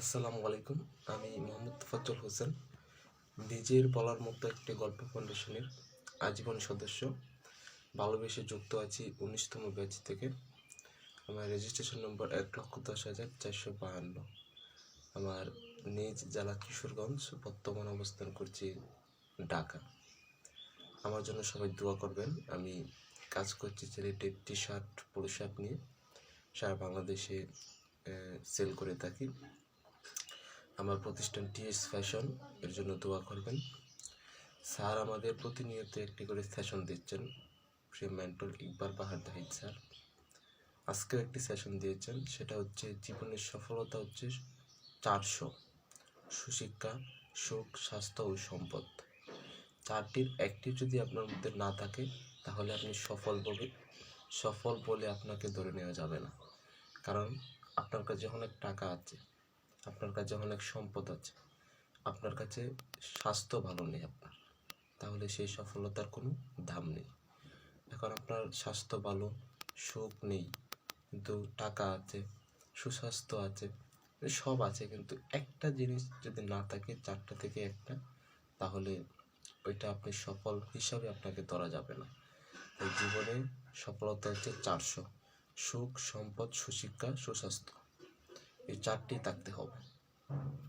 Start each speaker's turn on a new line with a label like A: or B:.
A: আসসালামু আলাইকুম। আমি মোহাম্মদ তোফাজ্জল হোসেন, নিজের বলার মতো একটি গল্প ফাউন্ডেশনের আজীবন সদস্য। ভালোবেসে যুক্ত আছি উনিশতম ব্যাচ থেকে। আমার রেজিস্ট্রেশন নম্বর এক লক্ষ দশ হাজার চারশো বাহান্ন। আমার নিজ জেলা কিশোরগঞ্জ, বর্তমান অবস্থান করছি ঢাকা। আমার জন্য সবাই দোয়া করবেন। আমি কাজ করছি ছেলেটির টি শার্ট শার্ট নিয়ে। সারা বাংলাদেশে সেল করে থাকি। আমার প্রতিষ্ঠান টিএস ফ্যাশন এর জন্য দোয়া করবেন। স্যার আমাদের প্রতিনিয়ত একটি করে সেশন দিচ্ছেন। শ্রী মেন্টল ইকবাল বাহার দাহিদ স্যার, আজকেও একটি সেশন দিয়েছেন। সেটা হচ্ছে জীবনের সফলতা হচ্ছে চারশো। সুশিক্ষা, সুখ, স্বাস্থ্য ও সম্পদ। চারটির একটি যদি আপনার মধ্যে না থাকে, তাহলে আপনি সফল বলে সফল বলে আপনাকে ধরে নেওয়া যাবে না। কারণ আপনার কাছে অনেক টাকা আছে। আপনার কাছে অনেক সম্পদ আছে। আপনার কাছে স্বাস্থ্য ভালো নেই আপনার। তাহলে সেই সফলতার কোনো দাম নেই। এখন আপনার স্বাস্থ্য ভালো, সুখ নেই, কিন্তু টাকা আছে, সুস্বাস্থ্য আছে, সব আছে, কিন্তু একটা জিনিস যদি না থাকে, চারটা থেকে একটা, তাহলে ওইটা আপনি সফল হিসাবে আপনাকে ধরা যাবে না। জীবনে সফলতা হচ্ছে চারশো। সুখ, সম্পদ, সুশিক্ষা, সুস্বাস্থ্য। এই চারটি থাকতে হবে ধন্যবাদ